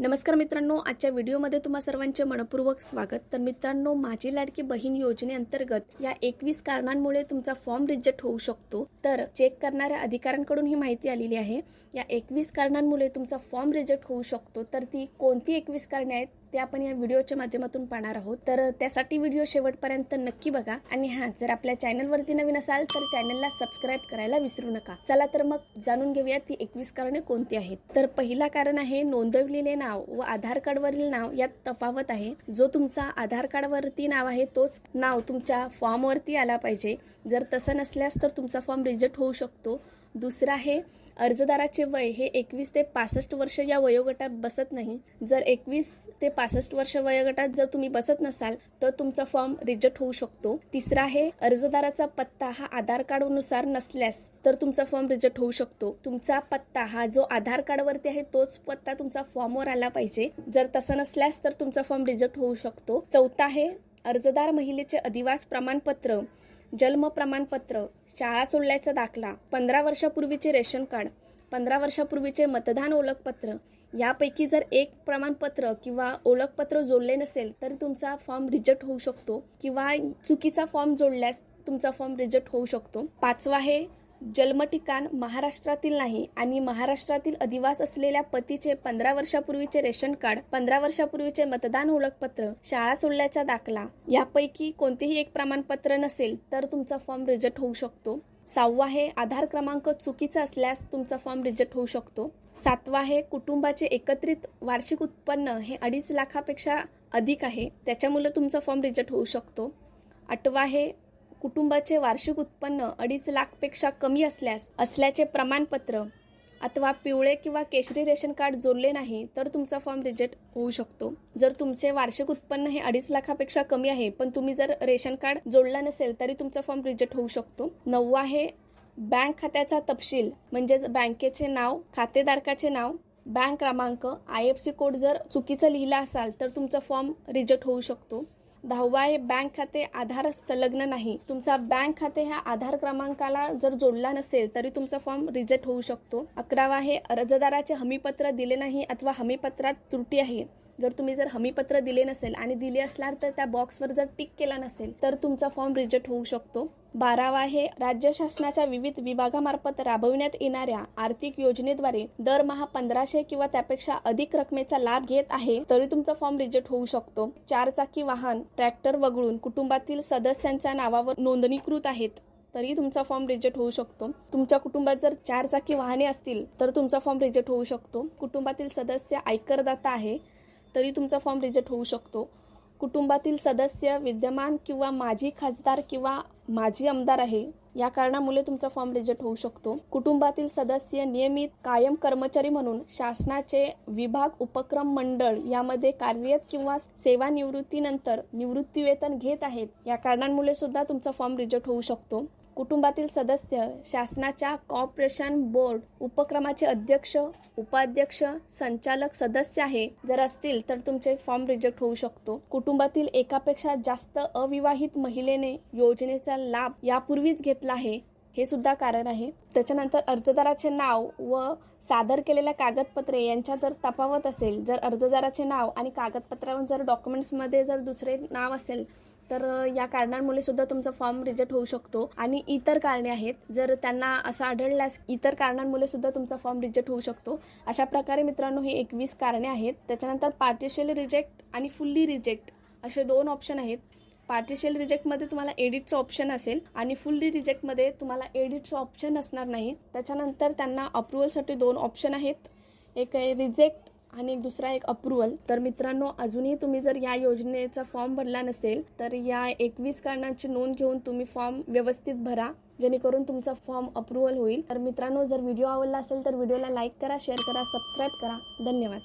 नमस्कार मित्रांनो आजच्या व्हिडिओमध्ये तुम्हा सर्वांचे मनपूर्वक स्वागत. तर मित्रांनो माझी लाडकी बहीण योजनेअंतर्गत या एकवीस कारणांमुळे तुमचा फॉर्म रिजेक्ट होऊ शकतो. तर चेक करणाऱ्या अधिकाऱ्यांकडून ही माहिती आलेली आहे. या एकवीस कारणांमुळे तुमचा फॉर्म रिजेक्ट होऊ शकतो. तर ती कोणती एकवीस कारणे आहेत? ते आपण या व्हिडिओच्या माध्यमातून पाहणार आहोत. तर त्यासाठी व्हिडिओ शेवटपर्यंत नक्की बघा. आणि हा जर आपल्या चॅनलवरती नवीन असाल तर चॅनलला सबस्क्राईब करायला विसरू नका. चला तर मग जाणून घेऊया ती एकवीस कारणे कोणती आहेत. तर पहिला कारण आहे नोंदवलेले नाव व आधार कार्डवरील नाव यात तफावत आहे. जो तुमचा आधार कार्डवरती नाव आहे तोच नाव तुमच्या फॉर्मवरती आला पाहिजे. जर तसं नसल्यास तर तुमचा फॉर्म रिजेक्ट होऊ शकतो. दुसरं आहे अर्जदाराचे वय हे एकवीस ते पासष्ट वर्ष या वयोगटात बसत नाही. जर एकवीस ते पासष्ट वर्ष वयोगटात जर तुम्ही बसत नसाल तर तुमचा फॉर्म रिजेक्ट होऊ शकतो. तिसरा आहे अर्जदाराचा पत्ता हा आधार कार्डनुसार नसल्यास तर तुमचा फॉर्म रिजेक्ट होऊ शकतो. तुमचा पत्ता हा जो आधार कार्डवरती आहे तोच पत्ता तुमचा फॉर्मवर आला पाहिजे. जर तसं नसल्यास तर तुमचा फॉर्म रिजेक्ट होऊ शकतो. चौथा आहे अर्जदार महिलेचे अधिवास प्रमाणपत्र. जन्म प्रमाणपत्र शाळा सोडल्याचा दाखला पंधरा वर्षापूर्वीचे रेशन कार्ड पंधरा वर्षापूर्वीचे मतदान ओळखपत्र. यापैकी जर एक प्रमाणपत्र किंवा ओळखपत्र जोडले नसेल तर तुमचा फॉर्म रिजेक्ट होऊ शकतो किंवा चुकीचा फॉर्म जोडल्यास तुमचा फॉर्म रिजेक्ट होऊ शकतो. पाचवा आहे जन्म ठिकाण महाराष्ट्रातील नाही आणि महाराष्ट्रातील अधिवास असलेल्या पतीचे पंधरा वर्षापूर्वीचे रेशन कार्ड पंधरा वर्षापूर्वीचे मतदान ओळखपत्र शाळा सोडल्याचा दाखला. यापैकी कोणतेही एक प्रमाणपत्र नसेल तर तुमचा फॉर्म रिजेक्ट होऊ शकतो. सहावा आहे आधार क्रमांक चुकीचा असल्यास तुमचा फॉर्म रिजेक्ट होऊ शकतो. सातवा आहे कुटुंबाचे एकत्रित वार्षिक उत्पन्न हे अडीच लाखापेक्षा अधिक आहे. त्याच्यामुळे तुमचा फॉर्म रिजेक्ट होऊ शकतो. आठवा आहे कुटुंबाचे वार्षिक उत्पन्न अडीच लाखपेक्षा कमी असल्यास असल्याचे प्रमाणपत्र अथवा पिवळे किंवा केशरी रेशन कार्ड जोडले नाही तर तुमचा फॉर्म रिजेक्ट होऊ शकतो. जर तुमचे वार्षिक उत्पन्न हे अडीच लाखापेक्षा कमी आहे पण तुम्ही जर रेशन कार्ड जोडला नसेल तरी तुमचा फॉर्म रिजेक्ट होऊ शकतो. नववा आहे बँक खात्याचा तपशील म्हणजेच बँकेचे नाव खातेधारकाचे नाव बँक क्रमांक आय एफ सी कोड जर चुकीचं लिहिला असाल तर तुमचा फॉर्म रिजेक्ट होऊ शकतो. दहावा आहे बँक खाते आधार संलग्न नाही. तुमचा बँक खाते ह्या आधार क्रमांकाला जर जोडला नसेल तरी तुमचा फॉर्म रिजेक्ट होऊ शकतो. अकरावा आहे अर्जदाराचे हमीपत्र दिले नाही अथवा हमीपत्रात त्रुटी आहे. जर तुम्ही जर हमीपत्र दिले नसेल आणि दिले असणार तर त्या बॉक्सवर जर टिक केला नसेल तर तुमचा फॉर्म रिजेक्ट होऊ शकतो. बारावा आहे राज्य शासनाच्या विविध विभागामार्फत राबविण्यात येणाऱ्या आर्थिक योजनेद्वारे दरमहा पंधराशे किंवा त्यापेक्षा अधिक रकमेचा लाभ घेत आहे तरी तुमचा फॉर्म रिजेक्ट होऊ शकतो. चार चाकी वाहन ट्रॅक्टर वगळून कुटुंबातील सदस्यांच्या नावावर नोंदणीकृत आहेत तरी तुमचा फॉर्म रिजेक्ट होऊ शकतो. तुमच्या कुटुंबात जर चार चाकी वाहने असतील तर तुमचा फॉर्म रिजेक्ट होऊ शकतो. कुटुंबातील सदस्य आयकरदाता आहे तरी तुमचा फॉर्म रिजेक्ट होऊ शकतो. कुटुंबातील सदस्य विद्यमान किंवा माजी खासदार किंवा माजी आमदार आहे या कारणामुळे तुमचा फॉर्म रिजेक्ट होऊ शकतो. कुटुंबातील सदस्य नियमित कायम कर्मचारी म्हणून शासनाचे विभाग उपक्रम मंडळ यामध्ये कार्यरत किंवा सेवानिवृत्तीनंतर निवृत्ती वेतन घेत आहेत या कारणांमुळे सुद्धा तुमचा फॉर्म रिजेक्ट होऊ शकतो. कुटुंबातील सदस्य शासनाच्या कॉर्पोरेशन बोर्ड उपक्रमाचे अध्यक्ष उपाध्यक्ष संचालक सदस्य आहे. जर असतील तर तुमचे फॉर्म रिजेक्ट होऊ शकतो. कुटुंबातील एकापेक्षा जास्त अविवाहित महिलेने योजनेचा लाभ यापूर्वीच घेतला आहे. हे सुद्धा कारण आहे. त्याच्यानंतर अर्जदाराचे नाव व सादर केलेल्या कागदपत्रे यांच्या जर तफावत असेल जर अर्जदाराचे नाव आणि कागदपत्रावर जर डॉक्युमेंट्समध्ये जर दुसरे नाव असेल तर या कारणांमुळे सुद्धा तुमचा फॉर्म रिजेक्ट होऊ शकतो. आणि इतर कारणे आहेत. जर त्यांना असं आढळल्यास इतर कारणांमुळे सुद्धा तुमचा फॉर्म रिजेक्ट होऊ शकतो. अशा प्रकारे मित्रांनो ही एकवीस कारणे आहेत. त्याच्यानंतर पार्टिशियल रिजेक्ट आणि फुल्ली रिजेक्ट असे दोन ऑप्शन आहेत. पार्टिशियल रिजेक्टमध्ये तुम्हाला एडिटचं ऑप्शन असेल आणि फुल्ली रिजेक्टमध्ये तुम्हाला एडिटचं ऑप्शन असणार नाही. त्याच्यानंतर त्यांना अप्रुव्हलसाठी दोन ऑप्शन आहेत. एक आहे रिजेक्ट आणि एक दुसरा एक अप्रुव्हल. तर मित्रांनो अजूनही तुम्ही जर या योजनेचा फॉर्म भरला नसेल तर या एकवीस कारणांची नोंद घेऊन तुम्ही फॉर्म व्यवस्थित भरा जेणेकरून तुमचा फॉर्म अप्रुव्हल होईल. तर मित्रांनो जर व्हिडिओ आवडला असेल तर व्हिडिओला लाईक करा शेअर करा सबस्क्राईब करा. धन्यवाद.